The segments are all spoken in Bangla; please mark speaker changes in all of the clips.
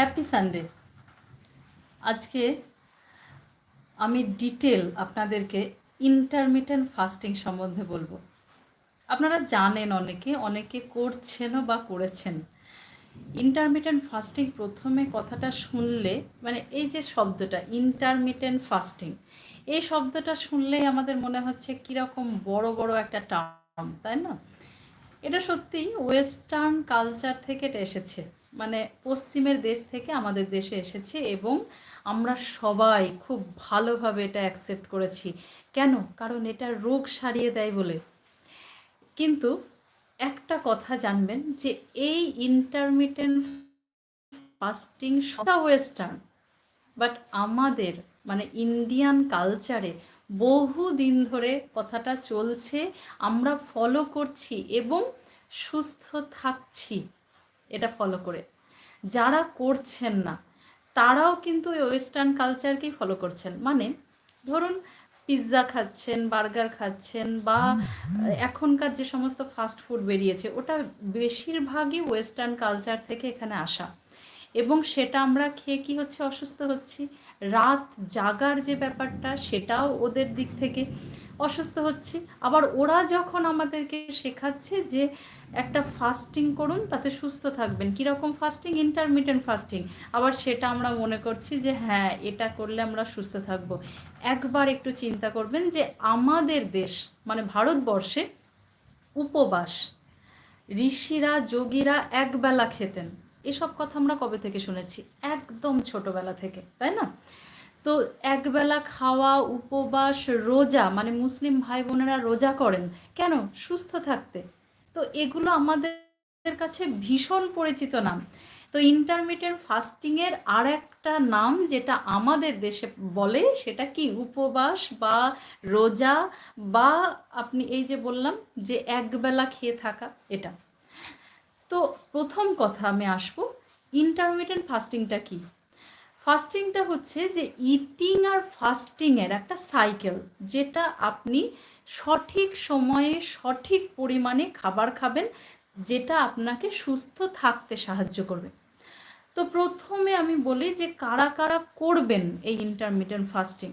Speaker 1: হ্যাপি সানডে আজকে আমি ডিটেল আপনাদেরকে ইন্টারমিটেন্ট ফাস্টিং সম্বন্ধে বলব। আপনারা জানেন অনেকে অনেকে করছেনও বা করেছেন। ইন্টারমিটেন্ট ফাস্টিং প্রথমে কথাটা শুনলে মানে এই যে শব্দটা ইন্টারমিটেন্ট ফাস্টিং এই শব্দটা শুনলেই আমাদের মনে হচ্ছে কীরকম বড় বড় একটা টার্ম তাই না? এটা সত্যি ওয়েস্টার্ন কালচার থেকে এটা এসেছে। মানে পশ্চিমের দেশ থেকে আমাদের দেশে এসেছে এবং আমরা সবাই খুব ভালোভাবে এটা অ্যাকসেপ্ট করেছি। কেন? কারণ এটা রোগ সারিয়ে দেয় বলে। কিন্তু একটা কথা জানবেন যে এই ইন্টারমিটেন্ট ফাস্টিং সবটা ওয়েস্টার্ন বাট আমাদের মানে ইন্ডিয়ান কালচারে বহু দিন ধরে কথাটা চলছে, আমরা ফলো করছি এবং সুস্থ থাকছি। এটা ফলো করে। যারা করছেন না, তারাও কিন্তু ওই ওয়েস্টার্ন কালচারকেই ফলো করছেন। মানে ধরুন পিৎজা খাচ্ছেন বার্গার খাচ্ছেন বা এখনকার যে সমস্ত ফাস্ট ফুড বেরিয়েছে, ওটা বেশিরভাগই ওয়েস্টার্ন কালচার থেকে এখানে আসা। এবং সেটা আমরা খেয়ে কি হচ্ছে, অসুস্থ হচ্ছি। রাত জাগার যে ব্যাপারটা, সেটাও ওদের দিক থেকে অসুস্থ হচ্ছি। আবার ওরা যখন আমাদেরকে শেখাচ্ছে যে একটা ফাস্টিং করুন, তাতে সুস্থ থাকবেন। কীরকম ফাস্টিং ইন্টারমিডিয়েন্ট ফাস্টিং আবার সেটা আমরা মনে করছি যে হ্যাঁ এটা করলে আমরা সুস্থ থাকব। একবার একটু চিন্তা করবেন যে, আমাদের দেশ মানে ভারতবর্ষে উপবাস, ঋষিরা, যোগীরা একবেলা খেতেন। এসব কথা আমরা কবে থেকে শুনেছি? একদম ছোটবেলা থেকে, তাই না? তো একবেলা খাওয়া, উপবাস, রোজা মানে মুসলিম ভাই বোনেরা রোজা করেন। কেন? সুস্থ থাকতে। তো এগুলো আমাদের কাছে ভীষণ পরিচিত নাম। তো ইন্টারমিডিয়েন্ট ফাস্টিংয়ের আর একটা নাম যেটা আমাদের দেশে বলে, সেটা কি? উপবাস বা রোজা বা আপনি এই যে বললাম যে একবেলা খেয়ে থাকা, এটা। তো প্রথম কথা আমি আসব ইন্টারমিডিয়েন্ট ফাস্টিংটা কি? ফাস্টিংটা হচ্ছে যে ইটিং আর ফাস্টিংয়ের একটা সাইকেল যেটা আপনি সঠিক সময়ে সঠিক পরিমাণে খাবার খাবেন, যেটা আপনাকে সুস্থ থাকতে সাহায্য করবে। তো প্রথমে আমি বলি যে কারা কারা করবেন এই ইন্টারমিডিয়েন্ট ফাস্টিং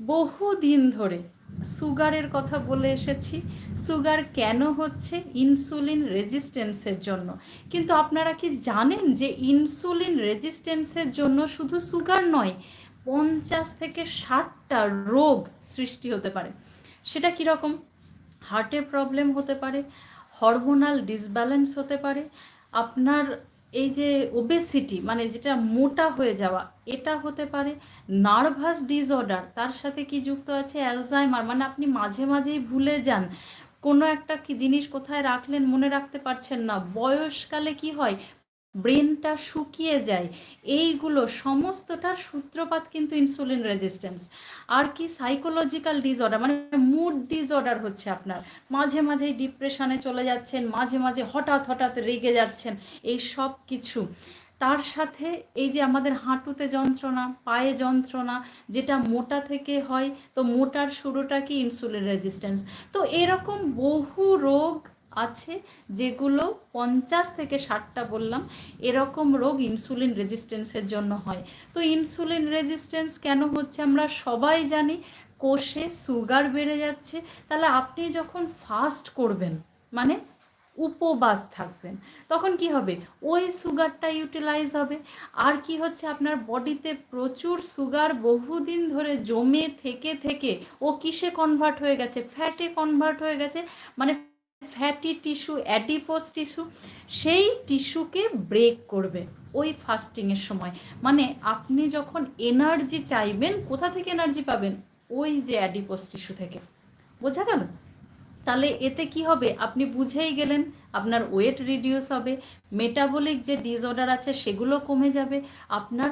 Speaker 1: বহু দিন ধরে সুগারের কথা বলে এসেছি। সুগার কেন হচ্ছে? ইনসুলিন রেজিস্ট্যান্সের জন্য। কিন্তু আপনারা কি জানেন যে ইনসুলিন রেজিস্ট্যান্সের জন্য শুধু সুগার নয়, পঞ্চাশ থেকে ষাটটা রোগ সৃষ্টি হতে পারে। সেটা কীরকম হার্টের প্রবলেম হতে পারে, হরমোনাল ডিসব্যালেন্স হতে পারে, আপনার এই যে ওবেসিটি মানে যেটা মোটা হয়ে যাওয়া, এটা হতে পারে নার্ভাস ডিসঅর্ডার তার সাথে কি যুক্ত আছে? অ্যালজাইমার মানে আপনি মাঝে মাঝেই ভুলে যান। কোনো একটা কি জিনিস কোথায় রাখলেন মনে রাখতে পারছেন না। বয়সকালে কি হয়? ব্রেনটা শুকিয়ে যায়। এইগুলো সমস্তটার সূত্রপাত কিন্তু ইনসুলিন রেজিস্ট্যান্স আর কি সাইকোলজিক্যাল ডিসঅর্ডার মানে মুড ডিসঅর্ডার হচ্ছে আপনার। মাঝে মাঝেই ডিপ্রেশনে চলে যাচ্ছেন, মাঝে মাঝে হঠাৎ হঠাৎ রেগে যাচ্ছেন, এই সব কিছু। তার সাথে এই যে আমাদের হাঁটুতে যন্ত্রণা, পায়ে যন্ত্রণা, যেটা মোটা থেকে হয়, তো মোটার শুরুটা কি ইনসুলিন রেজিস্ট্যান্স তো এরকম বহু রোগ আছে, যেগুলো পঞ্চাশ থেকে ষাটটা বললাম, এরকম রোগ ইনসুলিন রেজিস্ট্যান্সের জন্য হয়। তো ইনসুলিন রেজিস্ট্যান্স কেন হচ্ছে আমরা সবাই জানি, কোষে সুগার বেড়ে যাচ্ছে, তাহলে আপনি যখন ফাস্ট করবেন মানে উপবাস থাকবেন, তখন কি হবে? ওই সুগারটা ইউটিলাইজ হবে। আর কি হচ্ছে, আপনার বডিতে প্রচুর সুগার বহুদিন ধরে জমে থেকে থেকে, ও কিসে কনভার্ট হয়ে গেছে? ফ্যাটে কনভার্ট হয়ে গেছে মানে ফ্যাটি টিস্যু অ্যাডিপোস টিস্যু সেই টিস্যুকে ব্রেক করবে ওই ফাস্টিংয়ের সময়। মানে আপনি যখন এনার্জি চাইবেন, কোথা থেকে এনার্জি পাবেন? ওই যে অ্যাডিপোস টিস্যু থেকে। বোঝা গেল? তাহলে এতে কি হবে? আপনি বুঝেই গেলেন, আপনার ওয়েট রিডিউস হবে মেটাবলিক যে ডিসঅর্ডার আছে সেগুলো কমে যাবে, আপনার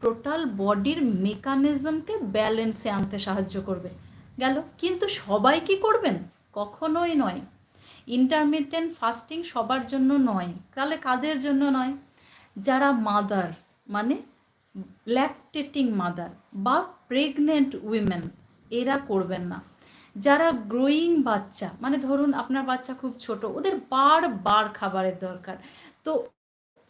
Speaker 1: টোটাল বডির মেকানিজমকে ব্যালেন্সে আনতে সাহায্য করবে। গেল? কিন্তু সবাই কি করবেন? কখনোই নয়। ইন্টারমিডিয়েন্ট ফাস্টিং সবার জন্য নয়। তাহলে কাদের জন্য নয়? যারা মাদার মানে ল্যাকটেটিং মাদার বা প্রেগনেন্ট উইমেন এরা করবেন না। যারা গ্রোয়িং বাচ্চা মানে ধরুন আপনার বাচ্চা খুব ছোট, ওদের বারবার খাবারের দরকার। তো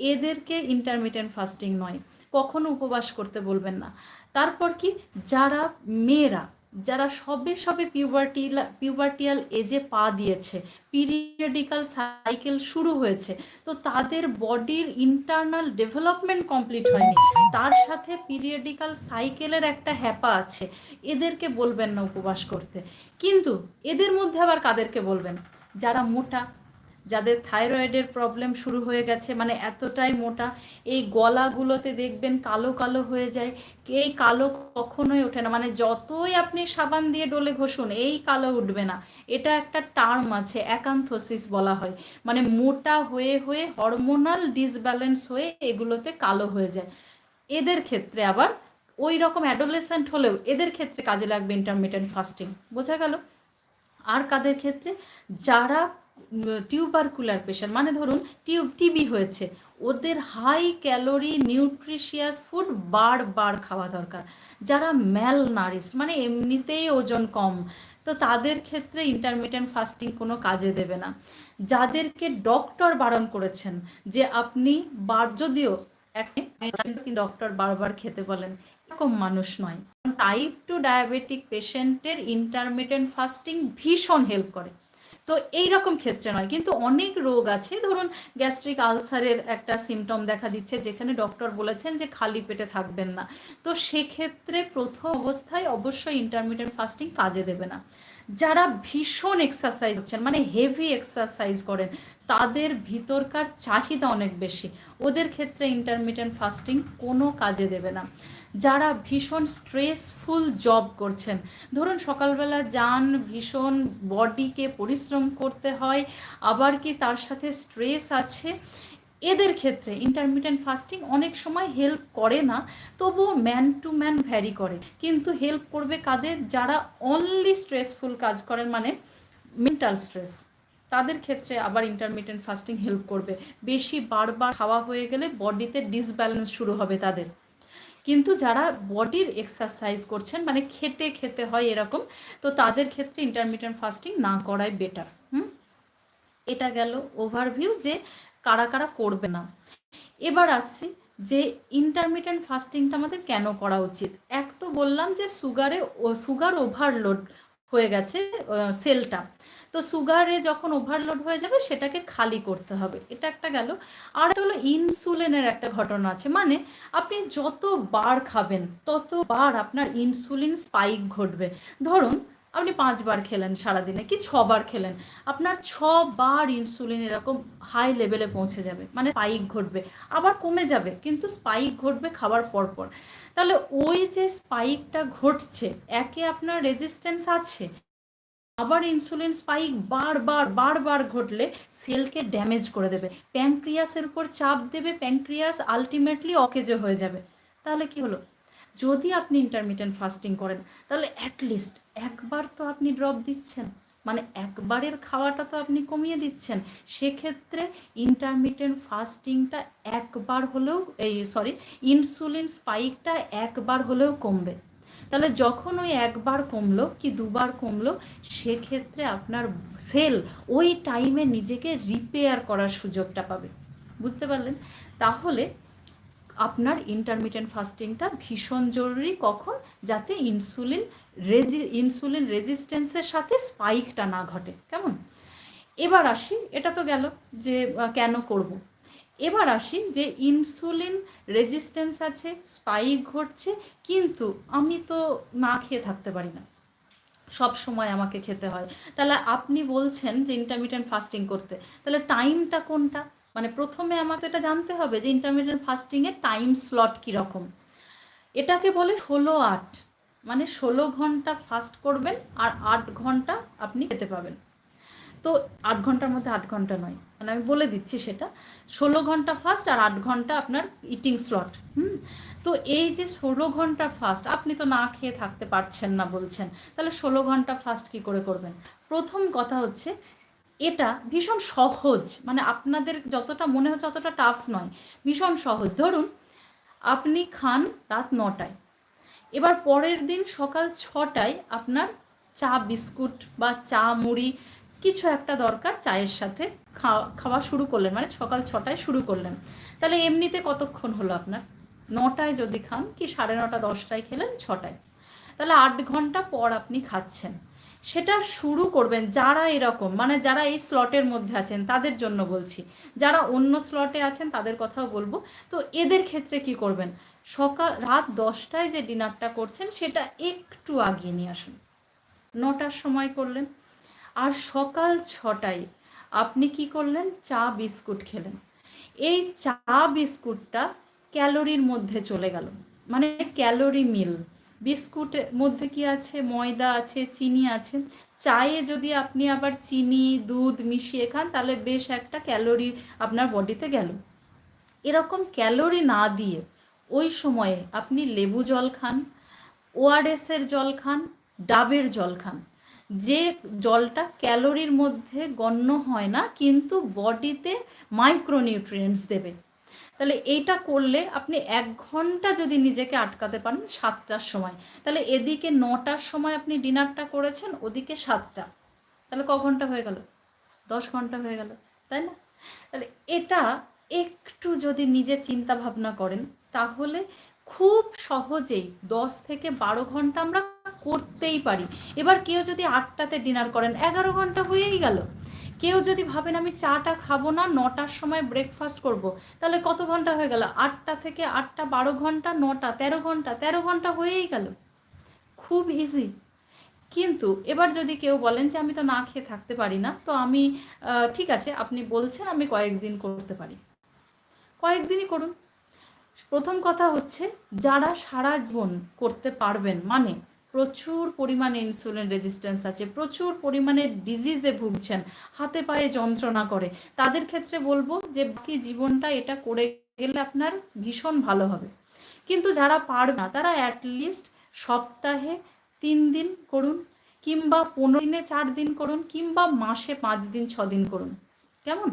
Speaker 1: এদেরকে ইন্টারমিডিয়েন্ট ফাস্টিং নয়। কখনো উপবাস করতে বলবেন না। তারপর কি? যারা মেয়েরা যারা সবে সবে পিউবার্টিলা পিউবার্টিয়াল এজে পা দিয়েছে পিরিয়ডিক্যাল সাইকেল শুরু হয়েছে, তো তাদের বডির ইন্টারনাল ডেভেলপমেন্ট কমপ্লিট হয়নি। তার সাথে পিরিয়ডিক্যাল সাইকেলের একটা হ্যাপা আছে। এদেরকে বলবেন না উপবাস করতে। কিন্তু এদের মধ্যে আবার কাদেরকে বলবেন? যারা মোটা যাদের থাইরয়েডের প্রবলেম শুরু হয়ে গেছে মানে এতটাই মোটা, এই গলাগুলোতে দেখবেন কালো কালো হয়ে যায়, এই কালো কখনোই ওঠে না। মানে যতই আপনি সাবান দিয়ে ডলে ঘষুন, এই কালো উঠবে না। এটা একটা টার্ম আছে একান্থোসিস বলা হয়। মানে মোটা হয়ে হয়ে হরমোনাল ডিসব্যালেন্স হয়ে এগুলোতে কালো হয়ে যায়। এদের ক্ষেত্রে আবার ওই রকম অ্যাডোলেসেন্ট হলেও এদের ক্ষেত্রে কাজে লাগবে ইন্টারমিডিয়েন্ট ফাস্টিং বোঝা গেল? আর কাদের ক্ষেত্রে? যারা টিউবারকুলার পেশেন্ট মানে ধরুন টিউব টিবি হয়েছে, ওদের হাই ক্যালোরি নিউট্রিশিয়াস ফুড বারবার খাওয়া দরকার। যারা ম্যাল নারিশ মানে এমনিতেই ওজন কম, তো তাদের ক্ষেত্রে ইন্টারমিডিয়েন্ট ফাস্টিং কোনো কাজে দেবে না। যাদেরকে ডক্টর বারণ করেছেন, যে আপনি বার, যদিও ডক্টর বারবার খেতে বলেন, এরকম মানুষ নয়। টাইপ টু ডায়াবেটিক পেশেন্টের ইন্টারমিডিয়েন্ট ফাস্টিং ভীষণ হেল্প করে। তো এই রকম ক্ষেত্রে নয়। কিন্তু অনেক রোগ আছে। ধরুন গ্যাস্ট্রিক আলসারের একটা সিমটম দেখা দিচ্ছে, যেখানে ডক্টর বলেছেন যে খালি পেটে থাকবেন না। তো সেক্ষেত্রে প্রথম অবস্থায় অবশ্যই ইন্টারমিডিয়েন্ট ফাস্টিং কাজে দেবে না। যারা ভীষণ এক্সারসাইজ করছেন মানে হেভি এক্সারসাইজ করেন, তাদের ভিতরকার চাহিদা অনেক বেশি। ওদের ক্ষেত্রে ইন্টারমিডিয়েন্ট ফাস্টিং কোনো কাজে দেবে না। যারা ভীষণ স্ট্রেসফুল জব করছেন। ধরুন সকালবেলা যান, ভীষণ বডিকে পরিশ্রম করতে হয়, আবার কি তার সাথে স্ট্রেস আছে? এদের ক্ষেত্রে ইন্টারমিডিয়েন্ট ফাস্টিং অনেক সময় হেল্প করে না, তবুও ম্যান টু ম্যান ভ্যারি করে। কিন্তু হেল্প করবে কাদের? যারা অনলি স্ট্রেসফুল কাজ করেন মানে মেন্টাল স্ট্রেস তাদের ক্ষেত্রে আবার ইন্টারমিডিয়েন্ট ফাস্টিং হেল্প করবে। বেশি বারবার খাওয়া হয়ে গেলে বডিতে ডিসব্যালেন্স শুরু হবে তাদের। কিন্তু যারা বডির এক্সারসাইজ করছেন মানে খেটে খেতে হয় এরকম, তো তাদের ক্ষেত্রে ইন্টারমিডিয়েন্ট ফাস্টিং না করাই বেটার হুম? এটা গেল ওভারভিউ যে কারা কারা করবে না। এবার আসছি যে ইন্টারমিডিয়েন্ট ফাস্টিংটা আমাদের কেন করা উচিত? এক তো বললাম যে সুগারে সুগার ওভারলোড হয়ে গেছে সেলটা তো সুগারে যখন ওভারলোড হয়ে যাবে, সেটাকে খালি করতে হবে। এটা একটা গেল। আর হলো ইনসুলিনের একটা ঘটনা আছে। মানে আপনি যত বার খাবেন, ততবার আপনার ইনসুলিন স্পাইক ঘটবে। ধরুন, আপনি পাঁচবার খেলেন সারাদিনে কি ছবার খেলেন? আপনার ছবার ইনসুলিন এরকম হাই লেভেলে পৌঁছে যাবে। মানে স্পাইক ঘটবে। আবার কমে যাবে, কিন্তু স্পাইক ঘটবে খাবার পর পর তাহলে ওই যে স্পাইকটা ঘটছে, একে আপনার রেজিস্ট্যান্স আছে। আবার ইনসুলিন স্পাইক বারবার বারবার ঘটলে সেলকে ড্যামেজ করে দেবে। প্যাংক্রিয়াসের উপর চাপ দেবে প্যাংক্রিয়াস আলটিমেটলি অকেজে হয়ে যাবে। তাহলে কি হলো? যদি আপনি ইন্টারমিডিয়েন্ট ফাস্টিং করেন, তাহলে অ্যাটলিস্ট একবার তো আপনি ড্রপ দিচ্ছেন। মানে একবারের খাওয়াটা তো আপনি কমিয়ে দিচ্ছেন। সেক্ষেত্রে ইন্টারমিডিয়েন্ট ফাস্টিংটা একবার হলেও, এই সরি ইনসুলিন স্পাইকটা একবার হলেও কমবে। তাহলে যখন ওই একবার কমলো কি দুবার কমলো, সেক্ষেত্রে আপনার সেল ওই টাইমে নিজেকে রিপেয়ার করার সুযোগটা পাবে। বুঝতে পারলেন? তাহলে আপনার ইন্টারমিডিয়েন্ট ফাস্টিংটা ভীষণ জরুরি কখন? যাতে ইনসুলিন রেজি ইনসুলিন রেজিস্ট্যান্সের সাথে স্পাইকটা না ঘটে, কেমন? এবার আসি, এটা তো গেল যে কেন করব। এবার আসি যে ইনসুলিন রেজিস্ট্যান্স আছে স্পাইক ঘটছে, কিন্তু আমি তো না খেয়ে থাকতে পারি না। সব সময় আমাকে খেতে হয়। তাহলে আপনি বলছেন যে ইন্টারমিডিয়েন্ট ফাস্টিং করতে। তাহলে টাইমটা কোনটা? মানে প্রথমে আমাকে এটা জানতে হবে যে ইন্টারমিডিয়েন্ট ফাস্টিংয়ের টাইম স্লট কীরকম? এটাকে বলে ষোলো আট। মানে ষোলো ঘণ্টা ফাস্ট করবেন আর আট ঘণ্টা আপনি খেতে পাবেন। তো আট ঘণ্টার মধ্যে আট ঘণ্টা নয়। মানে আমি বলে দিচ্ছি সেটা। ষোলো ঘণ্টা ফাস্ট আর আট ঘণ্টা আপনার ইটিং স্লট হুম? তো এই যে ষোলো ঘণ্টা ফাস্ট আপনি তো না খেয়ে থাকতে পারছেন না বলছেন। তাহলে ষোলো ঘণ্টা ফাস্ট কি করে করবেন? প্রথম কথা হচ্ছে, এটা ভীষণ সহজ। মানে আপনাদের যতটা মনে হচ্ছে, অতটা টাফ নয়। ভীষণ সহজ। ধরুন, আপনি খান রাত নটায়। এবার পরের দিন সকাল ছটায় আপনার চা, বিস্কুট বা চা, মুড়ি কিছু একটা দরকার চায়ের সাথে খাওয়া খাওয়া শুরু করলেন মানে সকাল ছটায় শুরু করলেন। তাহলে এমনিতে কতক্ষণ হলো আপনার? নটায় যদি খান কি সাড়ে নটা, দশটায় খেলেন, ছটায়? তাহলে আট ঘণ্টা পর আপনি খাচ্ছেন। সেটা শুরু করবেন যারা এরকম মানে যারা এই স্লটের মধ্যে আছেন, তাদের জন্য বলছি। যারা অন্য স্লটে আছেন, তাদের কথাও বলব। তো এদের ক্ষেত্রে কি করবেন? সকাল রাত দশটায় যে ডিনারটা করছেন, সেটা একটু আগিয়ে নিয়ে আসুন। নটার সময় করলেন। আর সকাল ছটায় আপনি কি করলেন? চা, বিস্কুট খেলেন। এই চা, বিস্কুটটা ক্যালোরির মধ্যে চলে গেল। মানে ক্যালোরি মিল। বিস্কুটের মধ্যে কি আছে? ময়দা আছে, চিনি আছে। চায়ে যদি আপনি আবার চিনি, দুধ মিশিয়ে খান, তাহলে বেশ একটা ক্যালোরি আপনার বডিতে গেল। এরকম ক্যালোরি না দিয়ে ওই সময়ে আপনি লেবু জল খান ওআরএসের জল খান, ডাবের জল খান। যে জলটা ক্যালোরির মধ্যে গণ্য হয় না, কিন্তু বডিতে মাইক্রোনিউট্রিয়েন্টস দেবে। তাহলে এইটা করলে আপনি এক ঘণ্টা যদি নিজেকে আটকাতে পারেন, সাতটার সময়। তাহলে এদিকে নটার সময় আপনি ডিনারটা করেছেন, ওদিকে সাতটা। তাহলে ক ঘণ্টা হয়ে গেল? দশ ঘণ্টা হয়ে গেল, তাই না? তাহলে এটা একটু যদি নিজে চিন্তা ভাবনা করেন তাহলে খুব সহজেই দশ থেকে বারো ঘণ্টা আমরা করতেই পারি। এবার কেউ যদি আটটাতে ডিনার করেন, এগারো ঘণ্টা হয়েই গেল। কেউ যদি ভাবেন আমি চাটা খাব না, নটার সময় ব্রেকফাস্ট করব। তাহলে কত ঘণ্টা হয়ে গেল? আটটা থেকে আটটা বারো ঘণ্টা, নটা তেরো ঘণ্টা তেরো ঘণ্টা হয়েই গেল। খুব ইজি কিন্তু এবার যদি কেউ বলেন যে আমি তো না খেয়ে থাকতে পারি না, তো আমি ঠিক আছে, আপনি বলছেন আমি কয়েকদিন করতে পারি। কয়েকদিনই করুন। প্রথম কথা হচ্ছে, যারা সারা জীবন করতে পারবেন মানে প্রচুর পরিমাণে ইনসুলিন রেজিস্ট্যান্স আছে, প্রচুর পরিমাণে ডিজিজে ভুগছেন, হাতে পায়ে যন্ত্রণা করে, তাদের ক্ষেত্রে বলব যে বাকি জীবনটা এটা করে গেলে আপনার ভীষণ ভালো হবে। কিন্তু যারা পারবে না, তারা অ্যাটলিস্ট সপ্তাহে তিন দিন করুন, কিংবা পনেরো দিনে চার দিন করুন, কিংবা মাসে পাঁচ দিন, ছ দিন করুন। কেমন?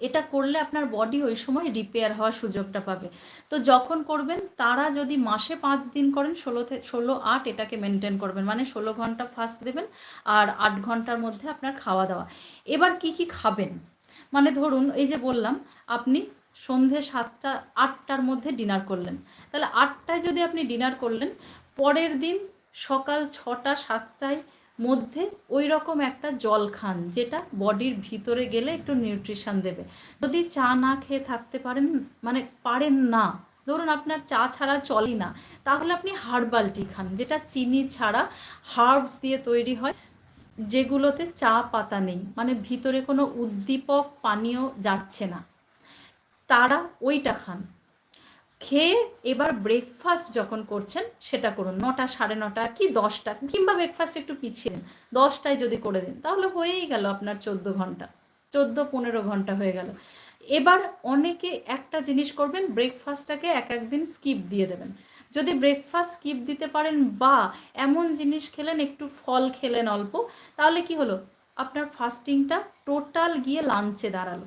Speaker 1: এটা করলে আপনার বডি ওই সময় রিপেয়ার হওয়ার সুযোগটা পাবে। তো যখন করবেন, তারা যদি মাসে পাঁচ দিন করেন, ষোলো ষোলো, আট এটাকে মেনটেন করবেন। মানে ষোলো ঘণ্টা ফাস্ট দেবেন আর আট ঘণ্টার মধ্যে আপনার খাওয়া দাওয়া। এবার কি কি খাবেন? মানে ধরুন, এই যে বললাম, আপনি সন্ধে সাতটা, আটটার মধ্যে ডিনার করলেন। তাহলে আটটায় যদি আপনি ডিনার করলেন, পরের দিন সকাল ছটা, সাতটায় মধ্যে ওই রকম একটা জল খান, যেটা বডির ভিতরে গেলে একটু নিউট্রিশন দেবে। যদি চা না খেয়ে থাকতে পারেন মানে পারেন না। ধরুন আপনার চা ছাড়া চলই না। তাহলে আপনি হার্বাল টি খান, যেটা চিনি ছাড়া হার্বস দিয়ে তৈরি হয়, যেগুলোতে চা পাতা নেই। মানে ভিতরে কোনো উদ্দীপক পানীয় যাচ্ছে না। তারা ওইটা খান। খেয়ে এবার ব্রেকফাস্ট যখন করছেন, সেটা করুন। নটা, সাড়ে নটা কি দশটা, কিংবা ব্রেকফাস্ট একটু পিছিয়ে দিন। দশটায় যদি করে দিন, তাহলে হয়েই গেল আপনার চোদ্দ ঘণ্টা। চোদ্দ, পনেরো ঘণ্টা হয়ে গেল। এবার অনেকে একটা জিনিস করবেন ব্রেকফাস্টটাকে এক একদিন স্কিপ দিয়ে দেবেন। যদি ব্রেকফাস্ট স্কিপ দিতে পারেন বা এমন জিনিস খেলেন, একটু ফল খেলেন অল্প, তাহলে কি হলো? আপনার ফাস্টিংটা টোটাল গিয়ে লাঞ্চে দাঁড়াল।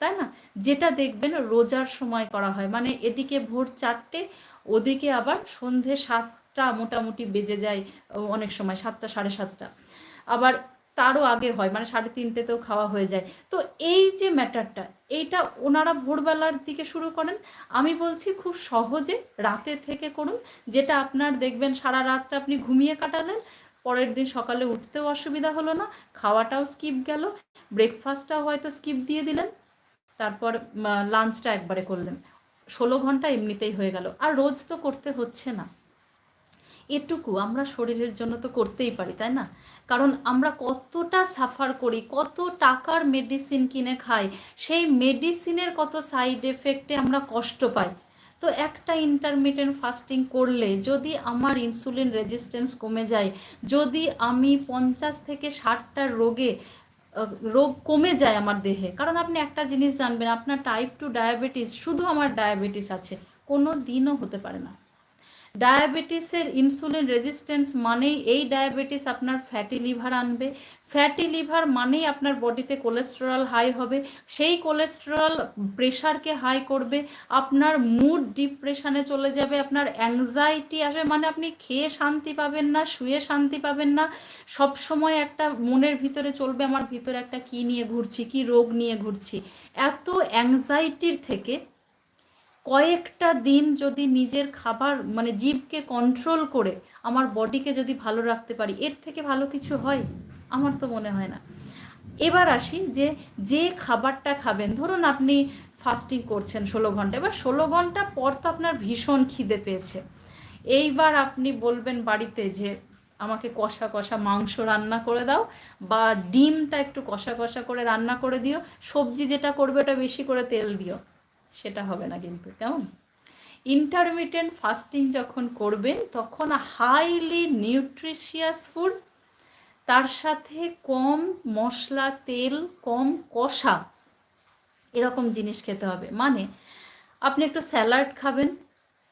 Speaker 1: তাই না? যেটা দেখবেন রোজার সময় করা হয়। মানে এদিকে ভোর চারটে, ওদিকে আবার সন্ধে সাতটা মোটামুটি বেজে যায় অনেক সময়, সাতটা, সাড়ে সাতটা। আবার তারও আগে হয় মানে সাড়ে তিনটেতেও খাওয়া হয়ে যায়। তো এই যে ম্যাটারটা, এইটা ওনারা ভোরবেলার দিকে শুরু করেন। আমি বলছি খুব সহজে রাতে থেকে করুন, যেটা আপনার দেখবেন সারা রাতটা আপনি ঘুমিয়ে কাটালেন, পরের দিন সকালে উঠতেও অসুবিধা হলো না, খাওয়াটাও স্কিপ গেল ব্রেকফাস্টটাও হয়তো স্কিপ দিয়ে দিলেন। তারপর লাঞ্চটা একবারে করলেন। ষোলো ঘণ্টা এমনিতেই হয়ে গেল। আর রোজ তো করতে হচ্ছে না। এটুকু আমরা শরীরের জন্য তো করতেই পারি, তাই না? কারণ আমরা কতটা সাফার করি, কত টাকার মেডিসিন কিনে খাই, সেই মেডিসিনের কত সাইড এফেক্টে আমরা কষ্ট পাই। তো একটা ইন্টারমিডিয়েন্ট ফাস্টিং করলে যদি আমার ইনসুলিন রেজিস্ট্যান্স কমে যায়, যদি আমি পঞ্চাশ থেকে ষাটটা রোগে রোগ কমে যায় আমার দেহে। কারণ আপনি একটা জিনিস জানবেন, আপনার টাইপ টু ডায়াবেটিস শুধু আমার ডায়াবেটিস আছে, কোনো দিনও হতে পারে না। ডায়াবেটিসের ইনসুলিন রেজিস্ট্যান্স মানেই এই ডায়াবেটিস আপনার ফ্যাটি লিভার আনবে। ফ্যাটি লিভার মানেই আপনার বডিতে কোলেস্টেরল হাই হবে। সেই কোলেস্টেরল প্রেশারকে হাই করবে, আপনার মুড ডিপ্রেশনে চলে যাবে, আপনার অ্যাংজাইটি আসবে মানে আপনি খেয়ে শান্তি পাবেন না, শুয়ে শান্তি পাবেন না। সব সময় একটা মনের ভিতরে চলবে, আমার ভিতরে একটা কি নিয়ে ঘুরছি, কি রোগ নিয়ে ঘুরছি। এত অ্যাংজাইটির থেকে কয়েকটা দিন যদি নিজের খাবার মানে জীবকে কন্ট্রোল করে আমার বডিকে যদি ভালো রাখতে পারি, এর থেকে ভালো কিছু হয়? আমার তো মনে হয় না। এবার আসি যে যে খাবারটা খাবেন, ধরুন আপনি ফাস্টিং করছেন ষোলো ঘণ্টা, এবার ষোলো ঘণ্টা পর তো আপনার ভীষণ খিদে পেয়েছে। এইবার আপনি বলবেন বাড়িতে যে, আমাকে কষা কষা মাংস রান্না করে দাও বা ডিমটা একটু কষা কষা করে রান্না করে দিও, সবজি যেটা করবে ওটা বেশি করে তেল দিও। সেটা হবে না কিন্তু, কেমন? ইন্টারমিডিয়েন্ট ফাস্টিং যখন করবেন, তখন হাইলি নিউট্রিশিয়াস ফুড তার সাথে কম মশলা, তেল, কম কষা, এরকম জিনিস খেতে হবে। মানে আপনি একটু স্যালাড খাবেন,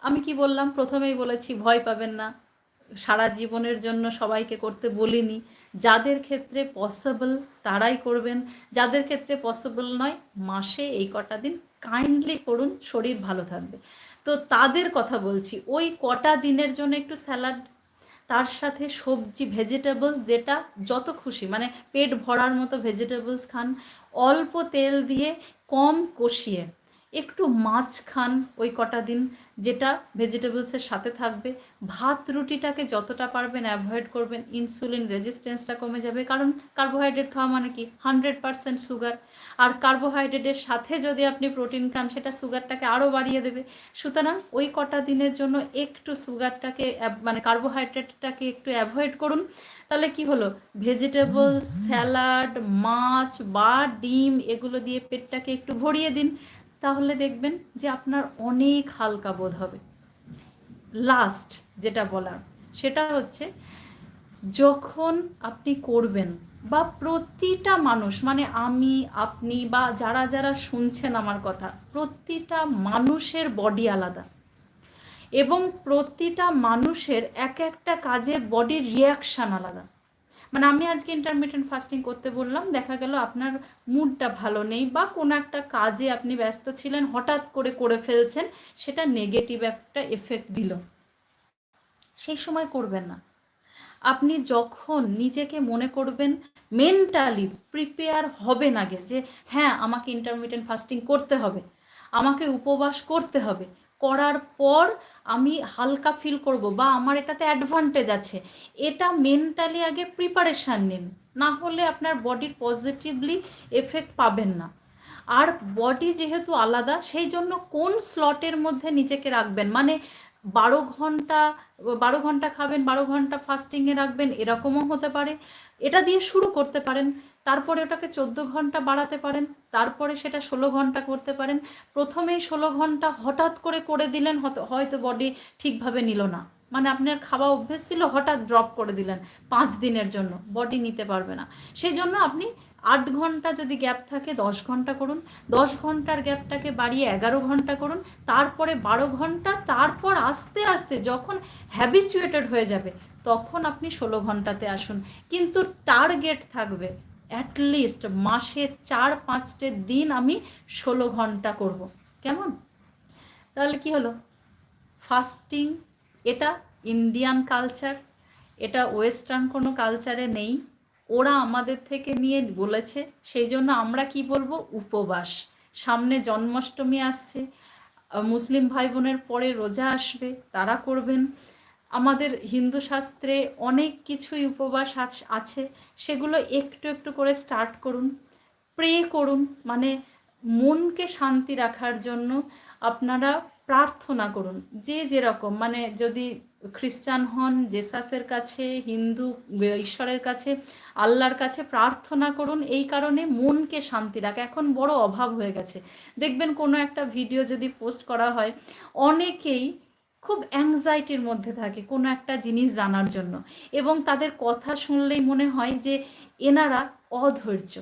Speaker 1: আমি কি বললাম? প্রথমেই বলেছি, ভয় পাবেন না। সারা জীবনের জন্য সবাইকে করতে বলিনি। যাদের ক্ষেত্রে পসিবল তারাই করবেন। যাদের ক্ষেত্রে পসিবল নয়, মাসে এই কটা দিন কাইন্ডলি করুন, শরীর ভালো থাকবে। তো তাদের কথা বলছি, ওই কটা দিনের জন্য একটু স্যালাড, তার সাথে সবজি ভেজিটেবলস যেটা যত খুশি মানে পেট ভরার মতো ভেজিটেবলস খান, অল্প তেল দিয়ে কম কষিয়ে একটু মাছ খান ওই কটা দিন যেটা ভেজিটেবলসের সাথে থাকবে। ভাত রুটিটাকে যতটা পারবেন অ্যাভয়েড করবেন ইনসুলিন রেজিস্ট্যান্সটা কমে যাবে। কারণ কার্বোহাইড্রেট খাওয়া মানে কি? হান্ড্রেড পারসেন্ট সুগার আর কার্বোহাইড্রেটের সাথে যদি আপনি প্রোটিন খান, সেটা সুগারটাকে আরও বাড়িয়ে দেবে। সুতরাং ওই কটা দিনের জন্য একটু সুগারটাকে মানে কার্বোহাইড্রেটটাকে একটু অ্যাভয়েড করুন। তাহলে কি হলো? ভেজিটেবল স্যালাড মাছ বা ডিম, এগুলো দিয়ে পেটটাকে একটু ভরিয়ে দিন। তাহলে দেখবেন যে আপনার অনেক হালকা বোধ হবে। লাস্ট যেটা বলার, সেটা হচ্ছে যখন আপনি করবেন বা প্রতিটা মানুষ মানে আমি, আপনি বা যারা যারা শুনছেন আমার কথা, প্রতিটা মানুষের বডি আলাদা। এবং প্রতিটা মানুষের এক একটা কাজে বডির রিয়াকশান আলাদা। মানে আমি আজকে ইন্টারমিডিয়েন্ট ফাস্টিং করতে বললাম, দেখা গেল আপনার মুডটা ভালো নেই বা কোনো একটা কাজে আপনি ব্যস্ত ছিলেন, হঠাৎ করে করে ফেলছেন, সেটা নেগেটিভ একটা এফেক্ট দিল। সেই সময় করবেন না। আপনি যখন নিজেকে মনে করবেন মেন্টালি প্রিপেয়ার হবেন আগে যে হ্যাঁ আমাকে ইন্টারমিডিয়েন্ট ফাস্টিং করতে হবে, আমাকে উপবাস করতে হবে, করার পর আমি হালকা ফিল করব বা আমার এটাতে অ্যাডভান্টেজ আছে। এটা মেন্টালি আগে প্রিপারেশান নিন। না হলে আপনার বডির পজিটিভলি এফেক্ট পাবেন না। আর বডি যেহেতু আলাদা, সেই জন্য কোন স্লটের মধ্যে নিজেকে রাখবেন? মানে বারো ঘণ্টা বারো ঘণ্টা খাবেন, বারো ঘণ্টা ফাস্টিংয়ে রাখবেন, এরকমও হতে পারে। এটা দিয়ে শুরু করতে পারেন। তারপরে ওটাকে চোদ্দ ঘণ্টা বাড়াতে পারেন, তারপরে সেটা ষোলো ঘণ্টা করতে পারেন। প্রথমেই ষোলো ঘণ্টা হঠাৎ করে করে দিলেন হয়তো বডি ঠিকভাবে নিল না। মানে আপনার খাওয়া অভ্যেস ছিল, হঠাৎ ড্রপ করে দিলেন পাঁচ দিনের জন্য, বডি নিতে পারবে না। সেই জন্য আপনি আট ঘণ্টা যদি গ্যাপ থাকে, দশ ঘণ্টা করুন। দশ ঘণ্টার গ্যাপটাকে বাড়িয়ে এগারো ঘণ্টা করুন। তারপরে বারো ঘণ্টা, তারপর আস্তে আস্তে যখন হ্যাবিচুয়েটেড হয়ে যাবে, তখন আপনি ষোলো ঘন্টাতে আসুন। কিন্তু টার্গেট থাকবে অ্যাটলিস্ট মাসে চার, পাঁচটে দিন আমি ষোলো ঘণ্টা করব। কেমন? তাহলে কি হলো? ফাস্টিং এটা ইন্ডিয়ান কালচার এটা ওয়েস্টার্ন কোনো কালচারে নেই। ওরা আমাদের থেকে নিয়ে বলেছে, সেই জন্য আমরা কি বলব? উপবাস। সামনে জন্মাষ্টমী আসছে মুসলিম ভাই বোনের পরে রোজা আসবে, তারা করবেন। আমাদের হিন্দু শাস্ত্রে অনেক কিছুই উপবাস আছে সেগুলো একটু একটু করে স্টার্ট করুন প্রে করুন। মানে মনকে শান্তি রাখার জন্য আপনারা প্রার্থনা করুন, যে যেরকম। মানে যদি খ্রিস্টান হন, জেসাসের কাছে, হিন্দু, ঈশ্বরের কাছে, আল্লাহর কাছে প্রার্থনা করুন, এই কারণে মনকে শান্তি রাখে। এখন বড় অভাব হয়ে গেছে। দেখবেন কোনো একটা ভিডিও যদি পোস্ট করা হয়, অনেকেই খুব অ্যাংজাইটির মধ্যে থাকে কোনো একটা জিনিস জানার জন্য। এবং তাদের কথা শুনলেই মনে হয় যে এনারা অধৈর্য।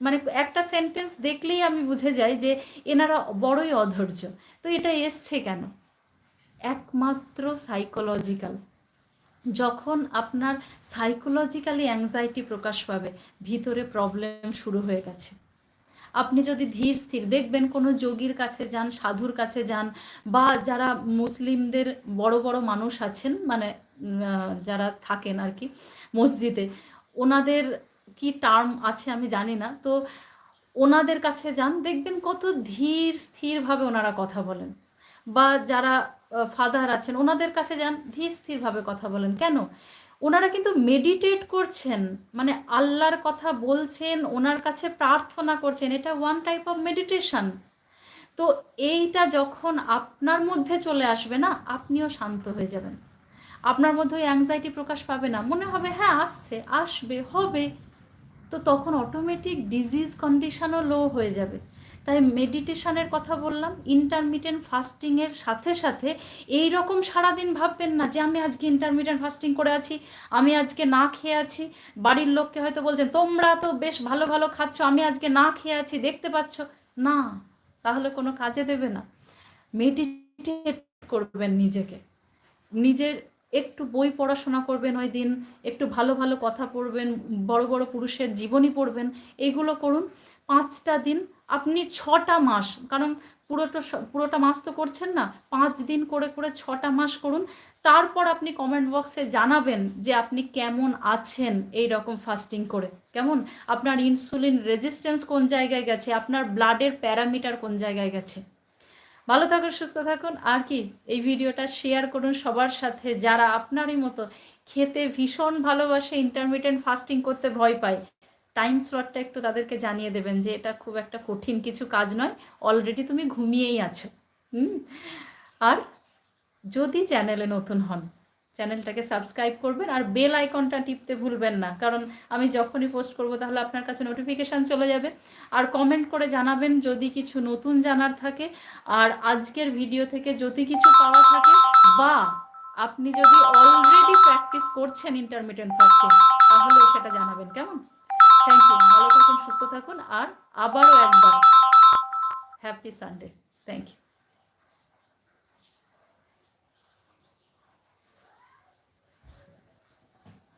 Speaker 1: মানে একটা সেন্টেন্স দেখলেই আমি বুঝে যাই যে এনারা বড়ই অধৈর্য। তো এটা এসছে কেন? একমাত্র সাইকোলজিক্যাল যখন আপনার সাইকোলজিক্যালি অ্যাংজাইটি প্রকাশ পাবে, ভিতরে প্রবলেম শুরু হয়ে গেছে। আপনি যদি ধীর স্থির, দেখবেন কোনো যোগীর কাছে যান, সাধুর কাছে যান, বা যারা মুসলিমদের বড় বড় মানুষ আছেন মানে যারা থাকেন আর কি মসজিদে, ওনাদের কি টার্ম আছে আমি জানি না, তো ওনাদের কাছে যান, দেখবেন কত ধীর স্থিরভাবে ওনারা কথা বলেন। বা যারা ফাদার আছেন, ওনাদের কাছে যান, ধীর স্থিরভাবে কথা বলেন। কেন? ওনারা কিন্তু মেডিটেট করছেন মানে আল্লাহর কথা বলছেন, ওনার কাছে প্রার্থনা করছেন, এটা ওয়ান টাইপ অফ মেডিটেশন তো এইটা যখন আপনার মধ্যে চলে আসবে না, আপনিও শান্ত হয়ে যাবেন। আপনার মধ্যে ওই অ্যাংজাইটি প্রকাশ পাবে না। মনে হবে হ্যাঁ আসছে, আসবে, হবে। তো তখন অটোমেটিক ডিজিজ কন্ডিশনও লো হয়ে যাবে। তাই মেডিটেশনের কথা বললাম ইন্টারমিডিয়েন্ট ফাস্টিংয়ের সাথে সাথে এই রকম সারাদিন ভাববেন না যে আমি আজকে ইন্টারমিডিয়েন্ট ফাস্টিং করে আছি, আমি আজকে না খেয়ে আছি। বাড়ির লোককে হয়তো বলছেন, তোমরা তো বেশ ভালো ভালো খাচ্ছ, আমি আজকে না খেয়ে আছি, দেখতে পাচ্ছ? না, তাহলে কোনো কাজে দেবে না। মেডিটেট করবেন নিজেকে। নিজের একটু বই পড়াশোনা করবেন ওই দিন, একটু ভালো ভালো কথা পড়বেন, বড় বড় পুরুষের জীবনী পড়বেন এইগুলো করুন। পাঁচটা দিন, আপনি ছটা মাস, কারণ পুরোটা পুরোটা মাস তো করছেন না, পাঁচ দিন করে করে ছটা মাস করুন। তারপর আপনি কমেন্ট বক্সে জানাবেন যে আপনি কেমন আছেন এই রকম ফাস্টিং করে। কেমন? আপনার ইনসুলিন রেজিস্ট্যান্স কোন জায়গায় গেছে? আপনার ব্লাডের প্যারামিটার কোন জায়গায় গেছে? ভালো থাকুন, সুস্থ থাকুন। আর কি, এই ভিডিওটা শেয়ার করুন সবার সাথে, যারা আপনারই মতো খেতে ভীষণ ভালোবাসে ইন্টারমিডিয়েন্ট ফাস্টিং করতে ভয় পায়। টাইম স্লটটা একটু তাদেরকে জানিয়ে দেবেন যে এটা খুব একটা কঠিন কিছু কাজ নয়। অলরেডি তুমি ঘুমিয়েই আছো। হুম? আর যদি চ্যানেলে নতুন হন চ্যানেলটাকে সাবস্ক্রাইব করবেন আর বেল আইকনটা টিপতে ভুলবেন না। কারণ আমি যখনই পোস্ট করব তাহলে আপনার কাছে নোটিফিকেশান চলে যাবে। আর কমেন্ট করে জানাবেন যদি কিছু নতুন জানার থাকে। আর আজকের ভিডিও থেকে যদি কিছু পাওয়া থাকে বা আপনি যদি অলরেডি প্র্যাকটিস করছেন ইন্টারমিডিয়েন্ট ফাস্টিং তাহলে সেটা জানাবেন। কেমন? থ্যাংক ইউ ভালো থাকুন সুস্থ থাকুন আর আবারও একবার হ্যাপি সানডে থ্যাংক ইউ